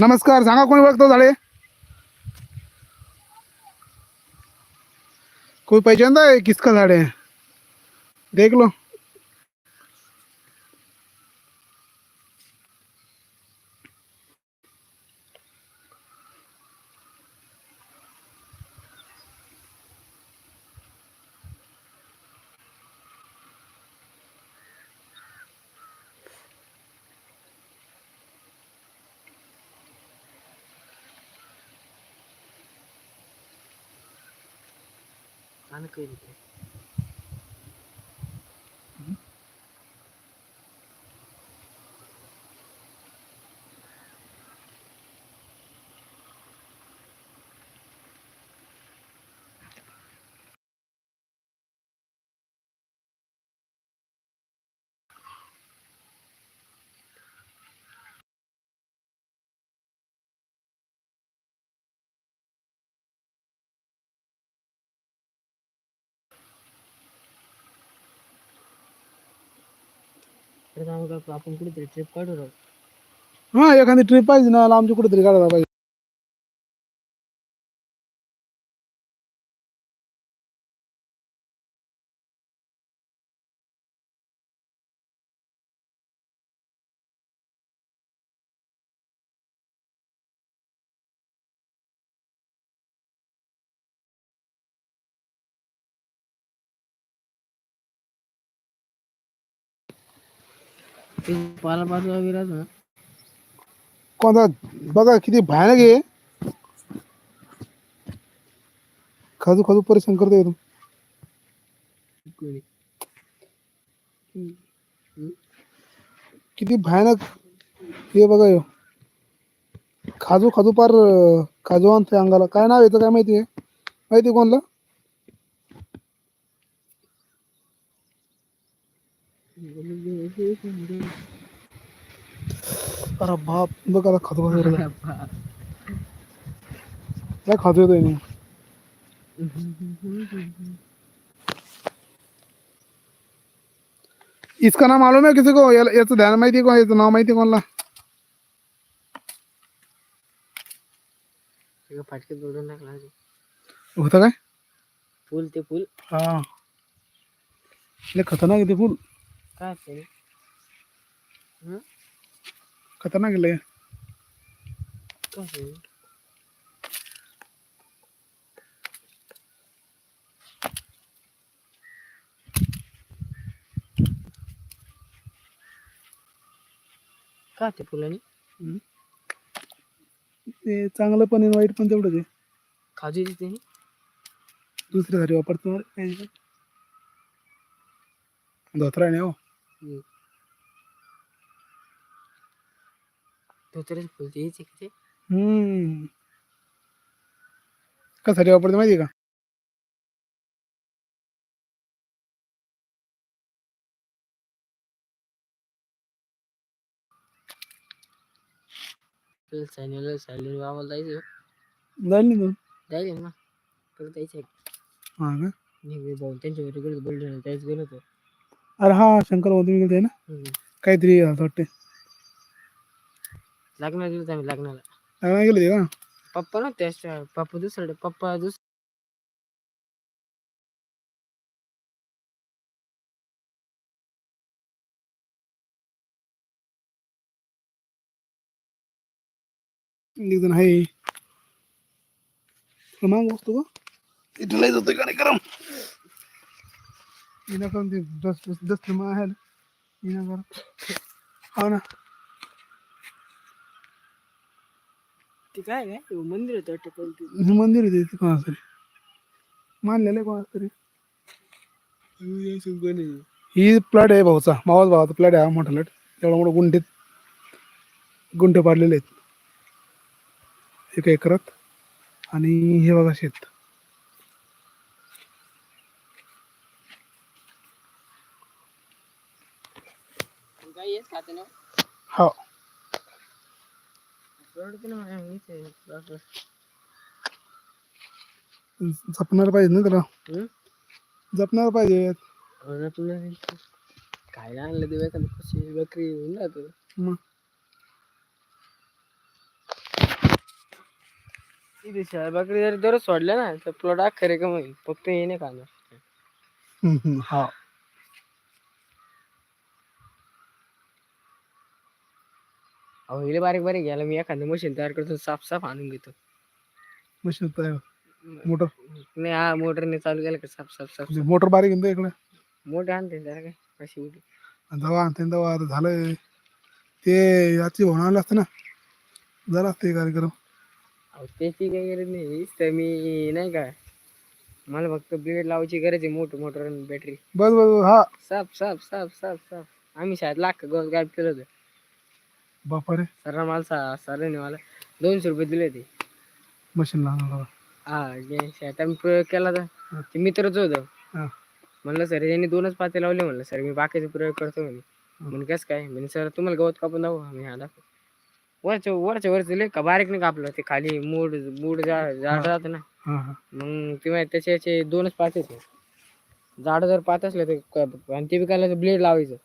नमस्कार सांगा कोणी ओळखतो झाडे? कोई पहचानता है किसका झाड़? है देख लो आणि काही नाही. तर मग आपण कुठेतरी ट्रिप काढू हा एखादी ट्रिप पाहिजे ना लांबची कुठेतरी काढायला पाहिजे. ते ना. कोणता? बघा किती भयानक आहे. खाजू खाजू परेशान करतोय एकदम किती भयानक हे बघा ह्यो. खाजू खाजू पार अं, खाजू आणतोय अंगाला. काय नाव येतं काय माहिती आहे? माहिती आहे कोणला? अरे बाप बघ आता येतोय. काय येतोय मी इसका नाम मालूम है किसी को? याचं ध्यान माहिती आहे का याचं नाव माहिती कोणाला? जोडून टाकला अजून. होतं काय? फुल ते फुल. हा. खतरनाक आहे ते फुल. काय? हं? खतरनाक असतं रे? काय ते फुलानी. ते चांगलं पण आहे वाईट पण तेवढंच आहे. खाजू देते दुसऱ्यासाठी वापरतो. धोत्रा नाही हो. धोत्याचे फुल ते यायचे का ते हम्म कशासाठी वापरतो माहिती आहे का आपल्याला सायनीला सायली गावाला जायचं जाईल तू जायचं ना परत जायचं हा का निघे भाऊ त्यांच्या घरी गेलो बुलढाणा त्याच गेलो होतो अरे हा शंकर तुम्ही गेलते ना. काहीतरी असं वाटते लग्नाला गेलो आम्ही लग्नाला. लग्नाला गेले का? पप्पा ना त्याच्या पप्पा दुसरं पप्पा दुस एक जण आहे. माग बसतो का? इथं लय जातोय का करून ते दस दस दस मग आहे हिना कर हो ना ते काय काय ते मंदिर होतं वाटतं कोणतं. मंदिर आहे ते कोणाचं तरी मानलेलं आहे कोणाचं तरी ही प्लॉट आहे भाऊचा मावाच भावाचा प्लॉट आहे हा मोठा प्लॉट एवढा मोठा गुंठेत गुंठे पाडलेले आहेत एका एकरात आणि हे बघा शेत येत खाते ना. हो. जपणार पाहिजे ना त्याला? जपणार पाहिजे तुला खायला आणलं ते एखादी कशी बकरी होऊन जातं. मग? शाळेबाकडे जर दररोज सोडलं ना तर प्लॉट अख्खा रे होईल फक्त हे नाही खाणार. हम्म, हम्म, हा. अहो हिले बारीक बारीक घ्यायला मी एखादं मशीन तयार करतो साफ साफ आणून घेतो. मशीन तयार? मोटर? नाही हा मोटरने चालू केलं का साफ साफ साफ मोटर बारीक आहे ना इकडे मोठे आणते जरा काय मोठी आणि जेव्हा आणते ना तेव्हा आता झालं ते याची होणार असतं ना. झालं असतं कार्यक्रम. अहो त्याची काही गरज नाही तर मी नाही का मला फक्त ब्लेड लावायची गरज आहे मोठं मोटर आणि बॅटरी बस बस बस, हा. साफ साफ साफ साफ साफ. आम्ही शाळेत लाख गवत गायब केलं होतं. बापा रे सर मला सा सरांनी मला दोनशे रुपये दिले होते. मशीन हा जे शाळेत आम्ही प्रयोग केला तर ते मित्रच होतं. हा. म्हणलं सर यांनी दोनच पाते लावले म्हणलं सर मी बाकीचे प्रयोग करतो म्हणे. म्हणे कसं काय? म्हणे सर तुम्हाला गवत कापून दाखवू मी हा दाखव. वरच्या वरच्या वरचं लय का बारीक नाही कापलं ते खाली मूड मूड जा झाड राहतं ना. हा हा. मग ते माहिती त्याचे याचे दोनच पाते झाड जर पात असले तर क- आणि ते विकायला ब्लेड लावायचं.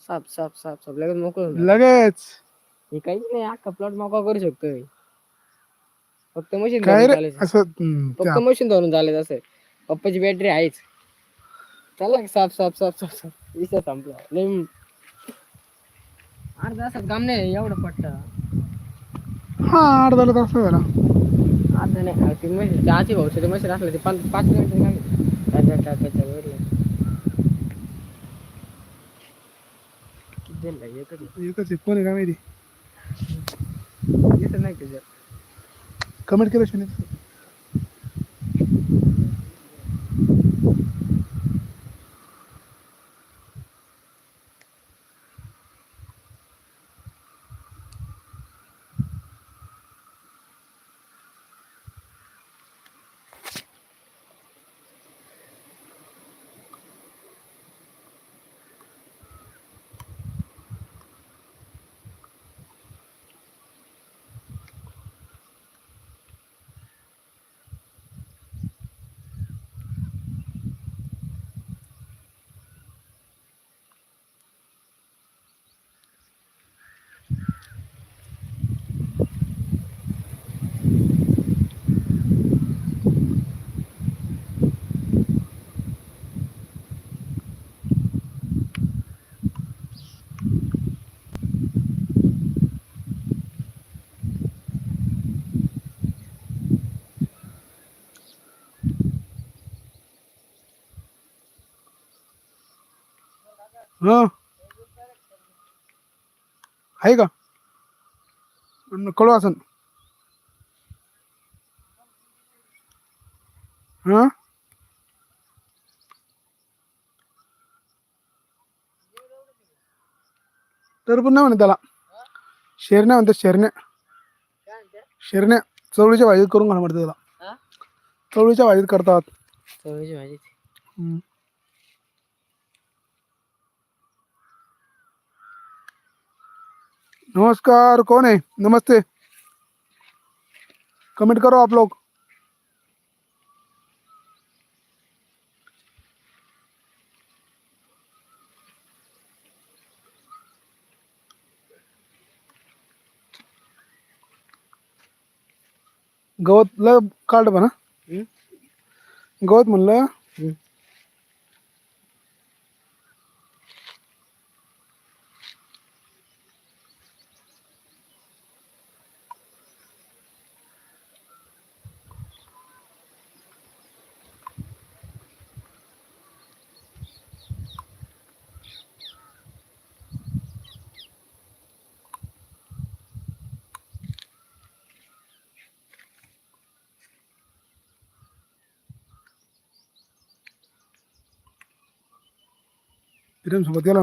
साप साप साप साप लगेच मोकळं होऊन जातं. लगेच. हे काहीच नाही अख्खा प्लॉट मोकळा करू शकतो मी फक्त मशीन काय धरून रे चालायचं असं हम्म, फक्त त्या- मशीन धरून चालायचं असं पप्पाची बॅटरी आहेच चला साफ साफ साफ साफ साफ विषय संपला लय अर्धा तासात काम नाही एवढं पट्ट हा तर असं झालं अर्धा नाही अहो, ती मशीन चहाची भाऊची मशीन असलं ते पाच पाच मिनिट काम वरलं. किती दिलं एकच आहे. एकच आहे कोण आहे काय माहिती येत नाही तुझं कमेंट केलं हा. आहे का? कळू असन हा? तर पण नाही म्हणत त्याला. शेरण्या म्हणतात शेरण्या. शेरण्या चवळीच्या भाजीत करून घाल म्हणतात त्याला. हा? चवळीच्या भाजीत करतात. चवळीची भाजी नमस्कार कौन है नमस्ते. कमेंट करो आप लोग. गवत ल काढ म्हणा. हम्म? गवत म्हणलं. हम्म. प्रेम सोबत गेला